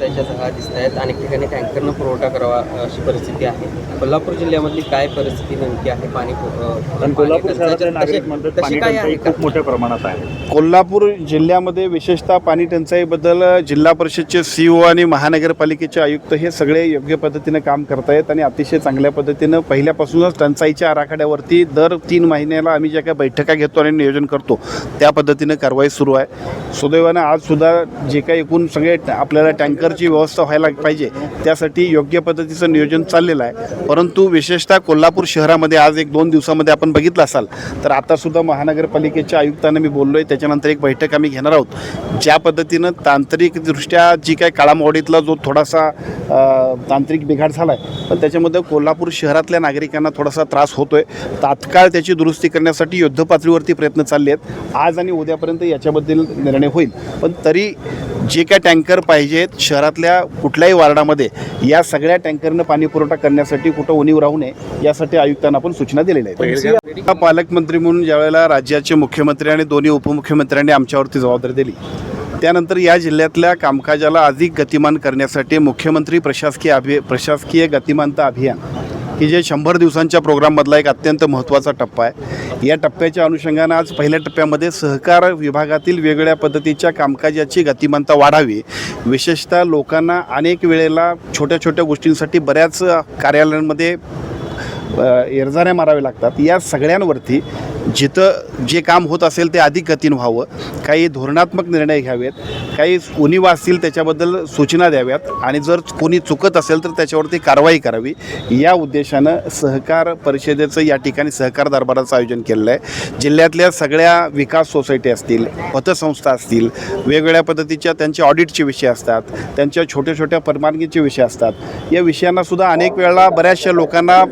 टंचाईच्या झळा दिसत आहेत. अनेक ठिकाणी टँकरनं पुरवठा करावा अशी परिस्थिती आहे. कोल्हापूर जिल्ह्यामधली काय परिस्थिती नेमकी आहे? पाणी कोल्हापूर टंचाईच्या- शहरातले नागरिक म्हणतात तशी- पाणी तशी काय टंचाई आहे का? खूप मोठ्या प्रमाणात आहे. कोल्हापूर जिल्ह्यामध्ये विशेषतः पाणी टंचाईबद्दल जिल्हा परिषदचे सी ओ आणि महानगरपालिकेचे आयुक्त हे सगळे योग्य पद्धतीनं काम करत आहेत आणि अतिशय चांगल्या पद्धतीनं पहिल्यापासूनच टंचाईच्या आराखड्यावरती दर तीन महिन्याला आम्ही ज्या काही बैठका घेतो आणि नियोजन करतो त्या पद्धतीनं कारवाई सुरू आहे. सुदैवानं आज सुद्धा जे काही एकूण सगळे ट- आपल्याला टँकरची व्यवस्था व्हायला पाहिजे. त्यासाठी योग्य पद्धतीचं नियोजन चाललेलं आहे. परंतु विशेषतः कोल्हापूर शहरामध्ये आज एक दोन दिवसामध्ये आपण बघितलं असाल तर आतासुद्धा महानगरपालिकेच्या आयुक्तांना मी बोललो आहे त्याच्यानंतर एक बैठक आम्ही घेणार आहोत. ज्या पद्धतीनं तांत्रिकदृष्ट्या जी काही काळामोडीतला जो थोडासा तांत्रिक बिघाड झाला आहे पण त्याच्यामध्ये कोल्हापूर शहरातल्या नागरिकांना थोडासा त्रास होतो आहे तात्काळ त्याची दुरुस्ती करण्यासाठी युद्धपातळीवरती प्रयत्न चालले आहेत आज आणि उद्यापर्यंत याच्याबद्दल निर्णय होईल. पण तरी जे काय टँकर पाहिजेत शहरातल्या कुठल्याही वार्डामध्ये या सगळ्या टँकरनं पाणी पुरवठा करण्यासाठी कुठं उणीव राहू नये यासाठी आयुक्तांना आपण सूचना दिलेल्या आहेत. पालकमंत्री म्हणून ज्यावेळेला राज्याचे मुख्यमंत्री आणि दोन्ही उपमुख्यमंत्र्यांनी आमच्यावरती जबाबदारी दिली त्यानंतर या जिल्ह्यातल्या कामकाजाला अधिक गतिमान करण्यासाठी मुख्यमंत्री प्रशासकीय अभि प्रशासकीय गतिमानता अभियान की जे शंभर दिवसांच्या प्रोग्राममधला एक अत्यंत महत्त्वाचा टप्पा आहे. या टप्प्याच्या अनुषंगानं आज पहिल्या टप्प्यामध्ये सहकार विभागातील वेगवेगळ्या पद्धतीच्या कामकाजाची गतिमानता वाढावी. विशेषतः लोकांना अनेक वेळेला छोट्या छोट्या गोष्टींसाठी बऱ्याच कार्यालयांमध्ये येरजाऱ्या एरझाऱ्या लागतात. या सगळ्यांवरती जिथं जे काम होत असेल ते अधिक गतीनं व्हावं. काही धोरणात्मक निर्णय घ्यावेत. काही उणीव असतील त्याच्याबद्दल सूचना द्याव्यात. आणि जर कोणी चुकत असेल तर त्याच्यावरती कारवाई करावी. या उद्देशानं सहकार परिषदेचं या ठिकाणी सहकार दरबाराचं आयोजन केलेलं आहे. जिल्ह्यातल्या सगळ्या विकास सोसायटी असतील पतसंस्था असतील वेगवेगळ्या पद्धतीच्या त्यांचे ऑडिटचे विषय असतात त्यांच्या छोट्या छोट्या परवानगीचे विषय असतात. या विषयांना सुद्धा अनेक वेळा बऱ्याचशा लोकांना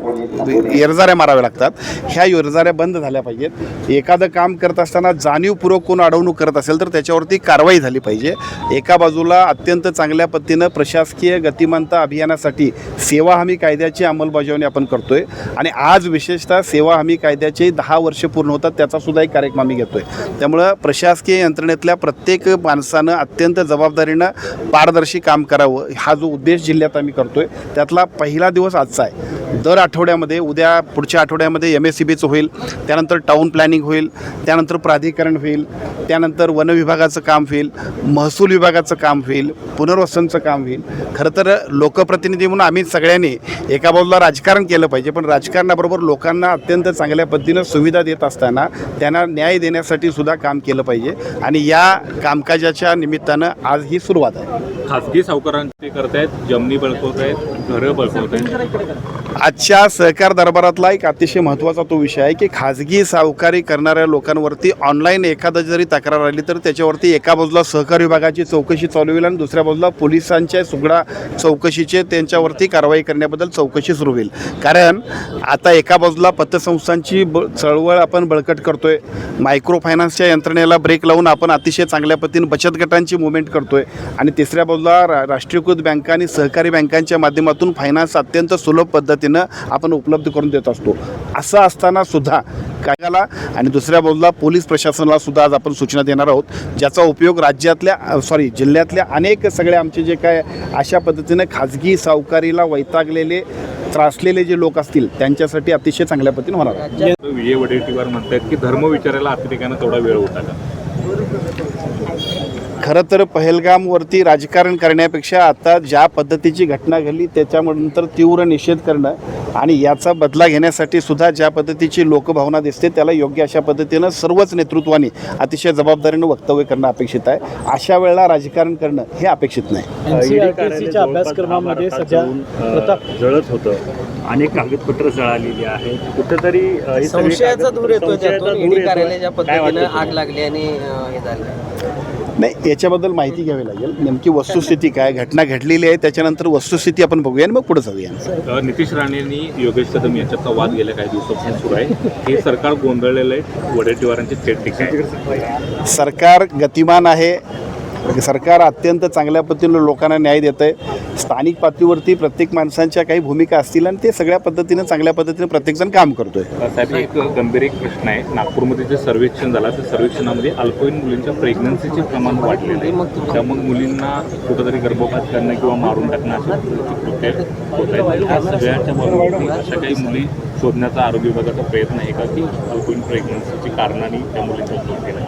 येरजाऱ्या माराव्या लागतात. ह्या येरजाऱ्या बंद झाल्या पाहिजेत. एखादं काम करत असताना जाणीवपूर्वक कोण अडवणूक करत असेल तर त्याच्यावरती कारवाई झाली पाहिजे. एका बाजूला अत्यंत चांगल्या पद्धतीनं प्रशासकीय गतिमानता अभियानासाठी सेवा हमी कायद्याची अंमलबजावणी आपण करतोय आणि आज विशेषतः सेवा हमी कायद्याचे दहा वर्ष पूर्ण होतात त्याचासुद्धा एक कार्यक्रम आम्ही घेतोय. त्यामुळं प्रशासकीय यंत्रणेतल्या प्रत्येक माणसानं अत्यंत जबाबदारीनं पारदर्शी काम करावं हा जो उद्देश जिल्ह्यात आम्ही करतोय त्यातला पहिला दिवस आजचा आहे. दर आठवड्यामध्ये उद्या पुढच्या आठवड्यामध्ये एम एस सी बीचं होईल त्यानंतर टाऊन प्लॅनिंग होईल त्यानंतर प्राधिकरण होईल त्यानंतर वन विभागाचं काम होईल महसूल विभागाचं काम होईल पुनर्वसनचं काम होईल. खरं तर लोकप्रतिनिधी म्हणून आम्ही सगळ्यांनी एका बाजूला राजकारण केलं पाहिजे पण राजकारणाबरोबर लोकांना अत्यंत चांगल्या पद्धतीनं सुविधा देत असताना त्यांना न्याय देण्यासाठी सुद्धा काम केलं पाहिजे. आणि या कामकाजाच्या निमित्तानं आज ही सुरुवात आहे. खासगी सावकारांचे करतायत जमिनी बळकवत आहेत घरं बळकवत आहेत आजच्या सहकार दरबारातला एक अतिशय महत्त्वाचा तो विषय आहे की खाजगी सावकारी करणाऱ्या लोकांवरती ऑनलाईन एखादा जरी तक्रार आली तर त्याच्यावरती एका बाजूला सहकार विभागाची चौकशी चालू होईल आणि दुसऱ्या बाजूला पोलिसांच्या सुगडा चौकशीचे त्यांच्यावरती कारवाई करण्याबद्दल चौकशी सुरू होईल. कारण आता एका बाजूला पतसंस्थांची ब चळवळ आपण बळकट करतोय मायक्रो फायनान्सच्या यंत्रणेला ब्रेक लावून आपण अतिशय चांगल्या पद्धतीने बचत गटांची मुवमेंट करतोय आणि तिसऱ्या बाजूला रा राष्ट्रीयकृत बँका आणि सहकारी बँकांच्या माध्यमातून फायनान्स अत्यंत सुलभ पद्धतीने आपण उपलब्ध करून देत असतो. असं असताना सुद्धा कायद्याला आणि दुसऱ्या बाजूला पोलीस प्रशासनाला सुद्धा आज आपण सूचना देणार आहोत ज्याचा उपयोग राज्यातल्या सॉरी जिल्ह्यातल्या अनेक सगळे आमचे जे काय अशा पद्धतीनं खाजगी सावकारीला वैतागलेले त्रासलेले जे लोक असतील त्यांच्यासाठी अतिशय चांगल्या पद्धतीने होणार विजय वडेट्टीवार म्हणतात की धर्म विचारायला अतिरेकानं थोडा वेळ होता का? खरं तर पहलगामवरती राजकारण करण्यापेक्षा आता ज्या पद्धतीची घटना घडली त्याच्यानंतर तीव्र निषेध करणं आणि याचा बदला घेण्यासाठी सुद्धा ज्या पद्धतीची लोकभावना दिसते त्याला योग्य अशा पद्धतीनं सर्वच नेतृत्वाने अतिशय जबाबदारीनं वक्तव्य करणं अपेक्षित आहे. अशा वेळेला राजकारण करणं हे अपेक्षित नाही. अभ्यासक्रमामध्ये सध्या जळत होतं. अनेक कागदपत्र जळालेली आहेत. कुठेतरी संशयाचा दूर. कार्यालयाच्या काय पद्धतीनं आग? लागली आणि हे झालं? नाही याच्याबद्दल माहिती घ्यावी लागेल. नेमकी वस्तुस्थिती काय घटना घडलेली आहे त्याच्यानंतर वस्तुस्थिती आपण बघूया आणि मग पुढे जाऊया. नितीश राणेंनी योगेश कदम यांच्यातला वाद गेल्या काही दिवसापासून सुरू आहे. हे सरकार गोंधळलेलं आहे. वडेट्टीवारांची थेट टीका आहे. सरकार गतिमान आहे म्हणजे सरकार अत्यंत चांगल्या पद्धतीनं लोकांना न्याय देत आहे स्थानिक पातळीवरती प्रत्येक माणसांच्या काही भूमिका असतील आणि ते सगळ्या पद्धतीनं चांगल्या पद्धतीनं प्रत्येकजण काम करतोय. साहेब एक गंभीर एक प्रश्न आहे. नागपूरमध्ये जे सर्वेक्षण झालं त्या सर्वेक्षणामध्ये अल्पवयीन मुलींच्या प्रेग्नन्सीचे प्रमाण वाढलेलं आहे. त्यामुळे मुलींना कुठंतरी गर्भपात करणं किंवा मारून टाकणं अशा सगळ्यांच्या अशा काही मुली शोधण्याचा आरोग्य विभागाचा प्रयत्न आहे का की अल्पवयीन प्रेग्नन्सीची कारणाने त्या मुलींचा शोध केला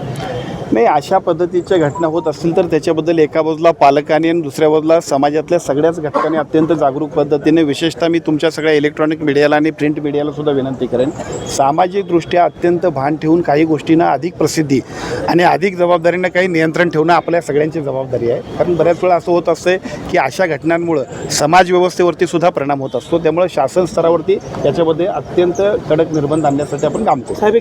नाही अशा पद्धतीच्या घटना होत असतील तर त्याच्याबद्दल एका बाजूला पालकांनी आणि दुसऱ्या बाजूला समाजातल्या सगळ्याच घटकांनी अत्यंत जागरूक पद्धतीने विशेषतः मी तुमच्या सगळ्या इलेक्ट्रॉनिक मीडियाला आणि प्रिंट मीडियाला सुद्धा विनंती करेन. सामाजिकदृष्ट्या अत्यंत भान ठेवून काही गोष्टींना अधिक प्रसिद्धी आणि अधिक जबाबदारीनं काही नियंत्रण ठेवणं आपल्या सगळ्यांची जबाबदारी आहे. कारण बऱ्याच वेळा असं होत असते की अशा घटनांमुळं समाज व्यवस्थेवरती सुद्धा परिणाम होत असतो. त्यामुळे शासन स्तरावरती याच्यामध्ये अत्यंत कडक निर्बंध आणण्यासाठी आपण काम करतो साहेब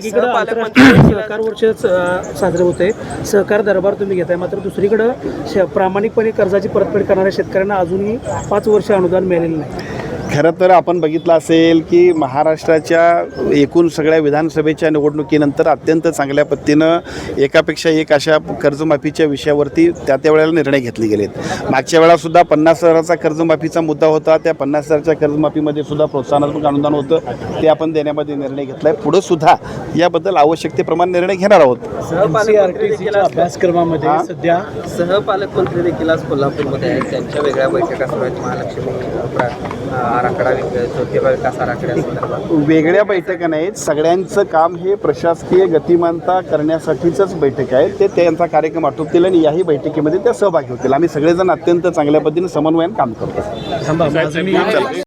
सहकार साजरे होते सहकार दरबार तुम्ही घेताय. मात्र दुसरीकडं श प्रामाणिकपणे कर्जाची परतफेड करणाऱ्या शेतकऱ्यांना अजूनही पाच वर्ष अनुदान मिळालेलं नाही. खरं तर आपण बघितलं असेल की महाराष्ट्राच्या एकूण सगळ्या विधानसभेच्या निवडणुकीनंतर अत्यंत चांगल्या पद्धतीनं एकापेक्षा एक अशा कर्जमाफीच्या विषयावरती त्या त्या वेळेला निर्णय घेतले गेलेत. मागच्या वेळासुद्धा पन्नास हजाराचा कर्जमाफीचा मुद्दा होता त्या पन्नास हजारच्या कर्जमाफीमध्ये सुद्धा प्रोत्साहनात्मक अनुदान होतं ते आपण देण्यामध्ये निर्णय घेतला आहे पुढं सुद्धा याबद्दल आवश्यकतेप्रमाणे निर्णय घेणार आहोत. सहपालकमंत्री देखील आज- अभ्यासक्रमामध्ये? सध्या सहपालकमंत्री देखील आज कोल्हापूरमध्ये आहेत. त्यांच्या वेगळ्या बैठका सुरू आहेत. महालक्ष्मी आराखडा विकास आराखड्यासंदर्भात वेगळ्या बैठका नाहीत. सगळ्यांचं काम हे प्रशासकीय गतिमानता करण्यासाठीचंच बैठक आहे. ते त्यांचा कार्यक्रम आटोपतील आणि याही बैठकीमध्ये त्या सहभागी होतील. आम्ही सगळेजण अत्यंत चांगल्या पद्धतीने समन्वयाने काम करतो.